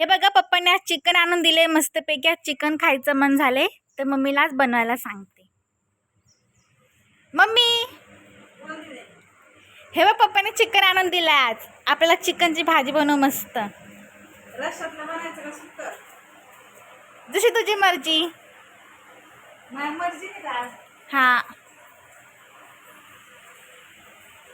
हे बघा पप्पाने आज चिकन आणून दिले मस्तपैकी आज चिकन खायचं मन झाले तर मम्मीला आज बनवायला सांगते. मम्मी! हे बघ पप्पाने चिकन आणून दिलं आज. आपल्याला चिकनची भाजी बनव मस्त. जशी तुझी मर्जी. हा.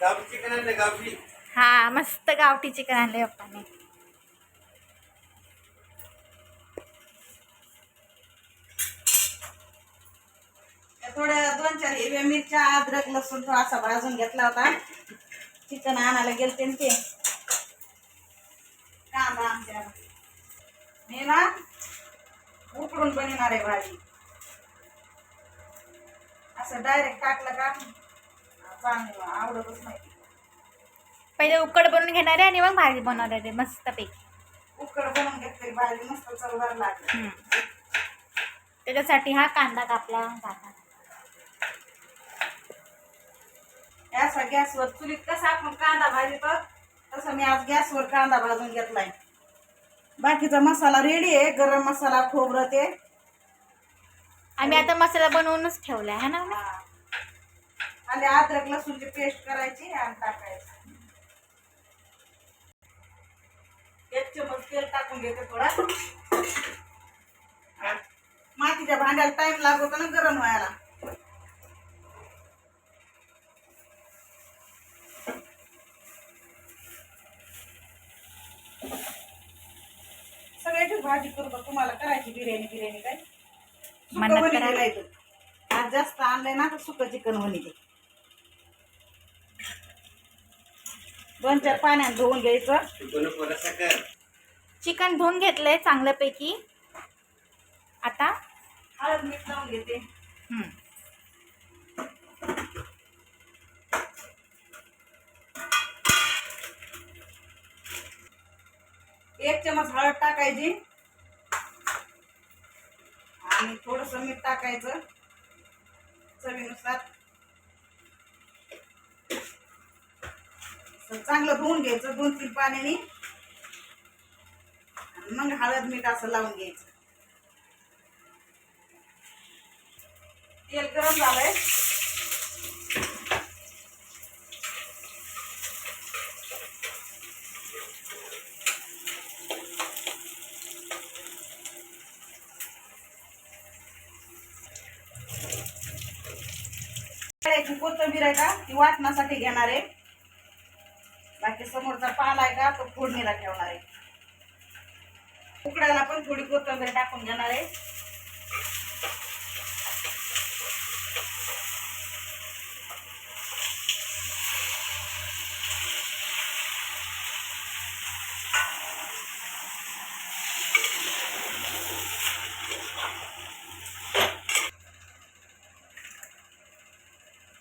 गावठी चिकन आणले गावठी. हा मस्त गावठी चिकन आणले पप्पाने. थोड्या दोन चार हिरव्या मिरच्या अद्रक लसूण थोडासा भाजून घेतला होता. चिकन आणायला गेलते न ते. कांदा आमच्या मी ना उकडून बनवणार आहे भाजी. असं डायरेक्ट टाकलं का चांगलं आवडतच नाही. पहिले उकड बनवून घेणार आहे आणि मग भाजी बनवणार आहे मस्तपैकी. उकड बनवून घेतली भाजी मस्त चवदार लागली. त्याच्यासाठी हा कांदा कापला जाणार असा गॅसवर चुलीत कसा आपण कांदा भाजतो तसं मी आज गॅसवर कांदा भाजून घेतलाय. बाकीचा मसाला रेडी आहे गरम मसाला खोबरं ते. आम्ही आता मसाला बनवूनच ठेवलाय है ना मम्मी? आणि अद्रक लसूणची पेस्ट करायची आणि टाकायची. एक चमच तेल टाकून घेते थोडा. मातीच्या भांड्याला टाइम लागतो ना गरम व्हायला. सगळ्याची भाजी करतो तुम्हाला करायची बिर्याणी बिर्याणी काय? सुकं करा. बनवलंय तो. आज जास्त आणलंय ना तर सुकं चिकन बनले दोन चार पाण्यात धुवून घ्यायचं. साखर. चिकन धुवून घेतलंय चांगल्यापैकी. आता? हळद मीठ लावून घेते. हम्म. एक चमच हळद टाकायची. आणि थोडस मीठ टाकायचं. चवीनुसार. चांगलं धुवून घ्यायचं दोन तीन पाण्याने. मग हळद मीठ असं लावून घ्यायचं. तेल गरम झालंय. याची कोथिंबीर आहे का ती वाटण्यासाठी घेणार आहे. बाकी समोरचा पाला आहे का तो फोडणीला ठेवणार आहे. उकडायला पण थोडी कोथिंबीर टाकून घेणार आहे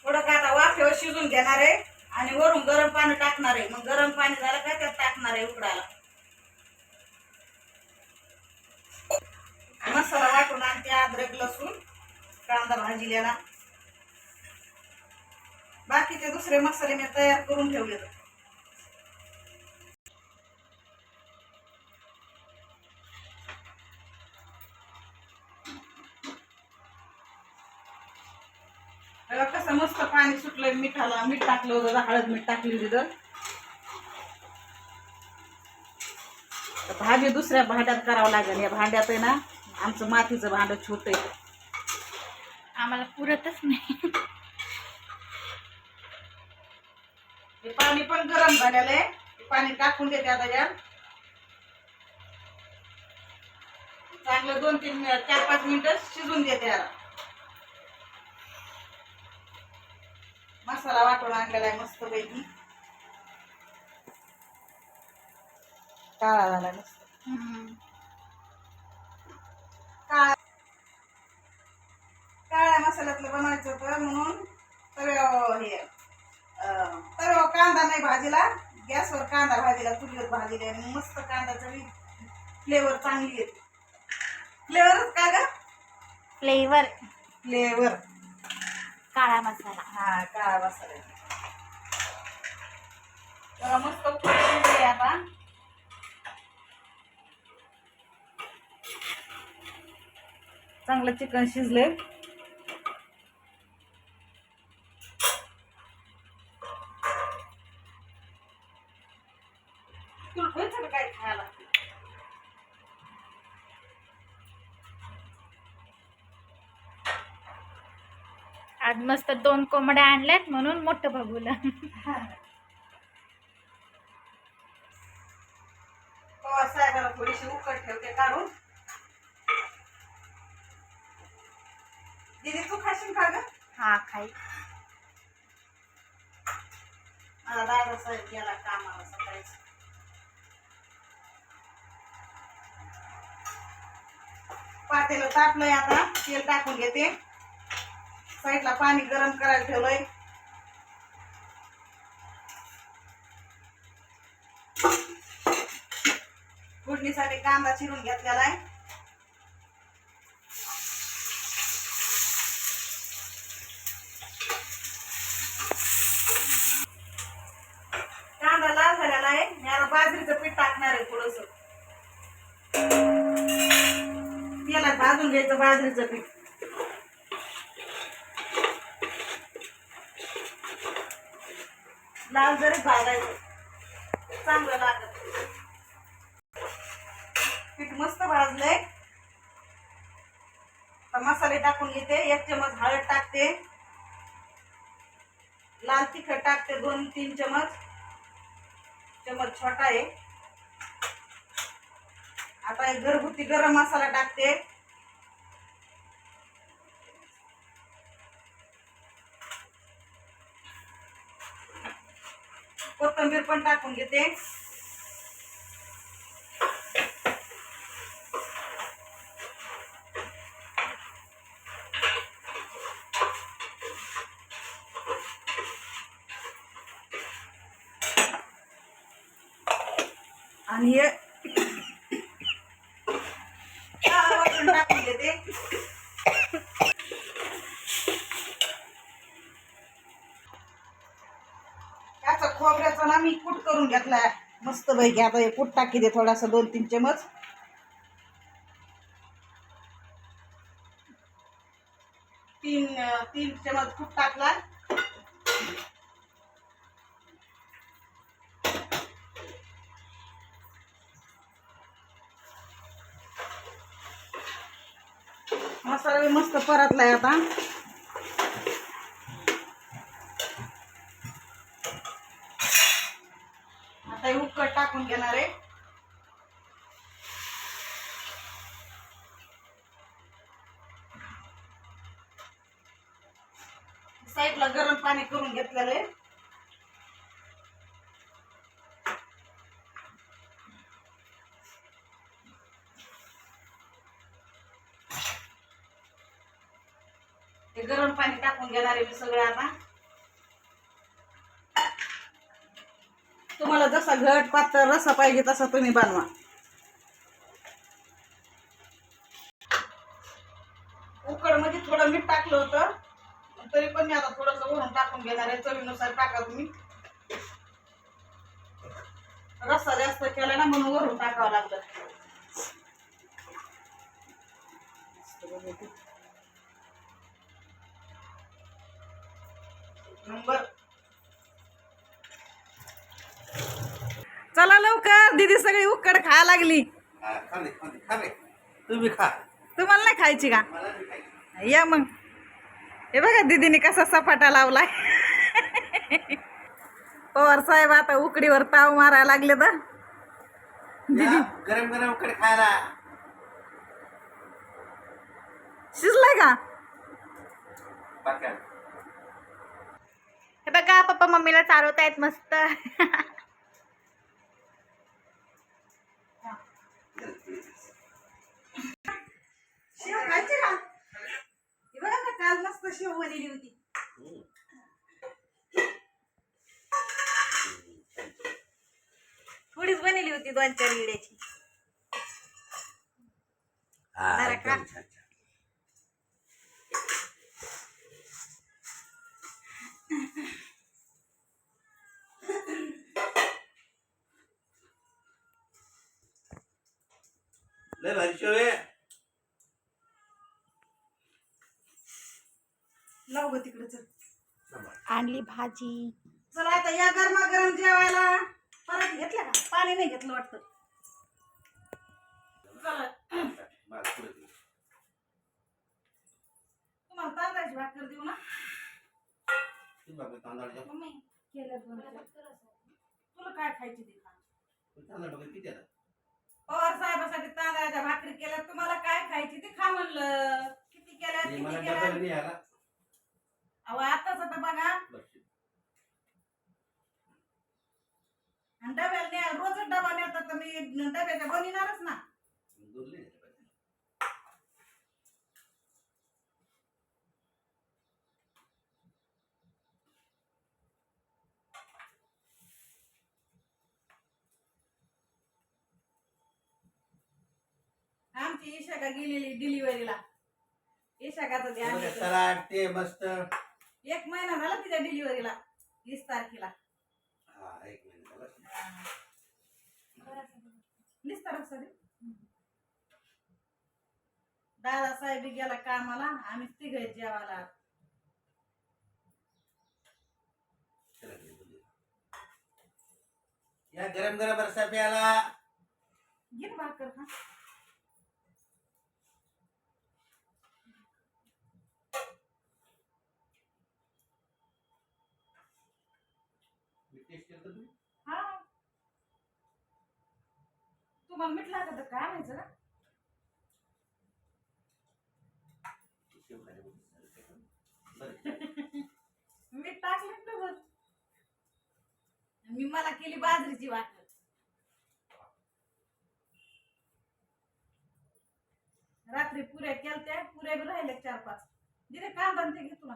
थोडं का आता वाफेवर शिजून घेणार आहे आणि वरून गरम पाणी टाकणार आहे मग गरम पाणी झालं का त्यात टाकणार आहे उकडायला मसाला वाटून आणते अद्रक लसूण कांदा भाजीला बाकीचे दुसरे मसाले मी तयार करून ठेवले त्याला कसं मस्त पाणी सुटलंय मिठाला. मीठ टाकलं होतं हळद मीठ टाकली होती तर. भाजी दुसऱ्या भांड्यात करावं लागेल. या भांड्यात आहे ना आमचं मातीचं भांड छोट आहे. आम्हाला पुरतच नाही. हे पाणी पण गरम झालेलं आहे. हे पाणी टाकून देते आता यात चांगलं दोन तीन चार पाच मिनिटं शिजून देते याला मसाला वाटून आणलेला आहे मस्त पैकी. काळा झाला मस्त. काळ्या मसाल्यातलं बनवायचं होतं म्हणून तव्या हे तव्यावर कांदा नाही भाजीला गॅसवर कांदा भाजीला चुलीवर भाजीला मस्त कांदा चवी फ्लेवर चांगली येते फ्लेवरच का ग? फ्लेवर फ्लेवर काळा मसाला. हा काळा मसाला. मस्त आता. चांगलं चिकन शिजले आज मस्त दोन कोंबड्या आणल्यात म्हणून मोठं बघूला. पवार साहेबाला थोडीशी उकड ठेवते काढून. दीदी तू खाशील का ग? हा खाई. मला दादा साहेब गेला कामाला पातेलं तापलंय आता तेल टाकून घेते. साईडला पाणी गरम करायला ठेवलंय. फोडणीसाठी कांदा चिरून घेतलेला आहे. कांदा लाल झालेला आहे. मी आता बाजरीचं पीठ टाकणार आहे थोडस. तेलात भाजून घ्यायचं बाजरीचं पीठ. लाल जरी भाजायचं चांगलं लागत पीठ मस्त भाजलंय. मसाले टाकून घेते. एक चमच हळद टाकते. लाल तिखट टाकते दोन तीन चमच चमच छोटा आहे. आता एक घरगुती गरम मसाला टाकते. कोथिंबीर पण टाकून घेते. आणि हे चार वाटण टाकून घेते त्याचा खोबऱ्याचा ना मी कूट करून घेतलाय मस्त पैकी आता हे कूट टाकी दे थोडासा दोन तीन चमच. तीन तीन चमच कूट टाकला. मसाला मस्त परतलाय आता. आता हे उकड टाकून घेणार आहे. साईडला गरम पाणी करून घेतलेलं आहे. ते गरम पाणी टाकून घेणार आहे मी सगळं आता. तुम्हाला जसा घट पातळ रसा पाहिजे तसा तुम्ही बनवा. उकडमध्ये थोडं मीठ टाकलं होतं. तरी पण मी आता थोडस वरून टाकून घेणार आहे. चवीनुसार टाका तुम्ही. रस्सा जास्त केला ना म्हणून वरून टाकावं लागलं नंबर चला लवकर. दीदी सगळी उकड खायला लागली. हा, खा खा खा. तुम्ही खा. तुम्हाला नाही खायची का. या मग. हे बघा दीदीने कसा सपाटा लावलाय. पवार साहेब आता उकडीवर ताव मारायला लागले तर. गरम गरम उकडे खायला. शिजलाय का? बाकी हे बघा पप्पा मम्मीला चालवतायत मस्त. शेव खायची का? हे बघा ना काल मस्त शेव बनवली होती. थोडीच बनवली होती दोन चार इड्याची. हा, जरा खा. भाजी. चला आता या गरमागरम जेवायला. परत घेतलं का? पाणी नाही घेतलं वाटतं. चला. तुम्हाला तांदळाची भाकर देऊ ना. मम्मी केलं तुला काय खायची ते खा पवार साहेबासाठी तांदळाच्या भाकरी केल्या. तुम्हाला काय खायची ते खा म्हणलं. किती केल्या किती केल्या? अहो आताच आता बघा. आणि डब्याला न्या डबा नेतात तर मी डब्याच्या बनविणारच ना दूध नाही देत पाहिजे. आमची इशाका गेलेली डिलिव्हरीला इशाकाचं ध्यान बघा, घेतो. सलाड ते मस्त एक महिना झाला तिच्या डिलिव्हरीला वीस तारखेला महिना झाला वीस तारीख सॉरी दादा साहेब गेला कामाला आम्ही तिघ जेवायला. या गरम गरम रस्सा प्याला ना भाकर खा टेस्ट तुम्ही? हा तुम्हाला मीठ लागत काय आणायचं ना? मीठ टाकलं ना बघ. मी मला केली बाजरीची वाट रात्री पुऱ्या केलत्या पुऱ्या बी राहिल्या चार पाच दिले कांदा बांधते ते घे तुला.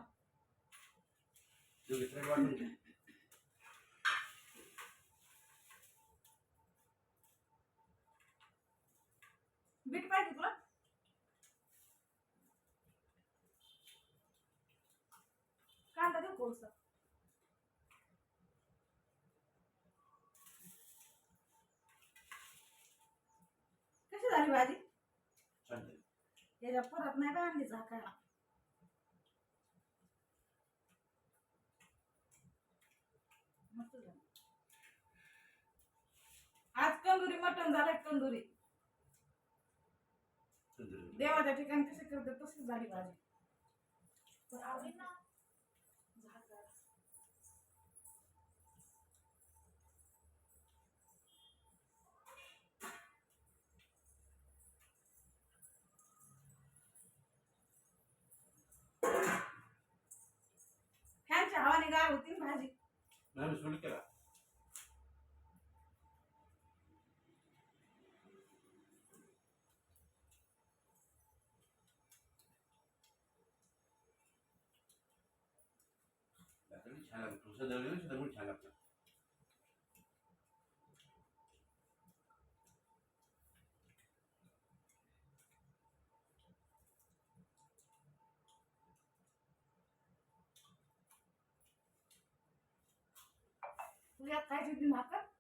बीट पाहिजे तुला कांदा देऊ कोळसा कशी झाली भाजी झाली. त्याच्या परत नाही का आणली झाकायला झाली. आज कंदुरी मटण झालंय कंदुरी झाली. देवाच्या ठिकाणी कसे करते तशीच झाली भाजी. ना हवाने गार होती ना भाजी. नाही, मी सोडून केला. भाकरी छान लागली. ठोसा दळली ना, त्यामुळे छान लागतं. तू यात काय होती भाकर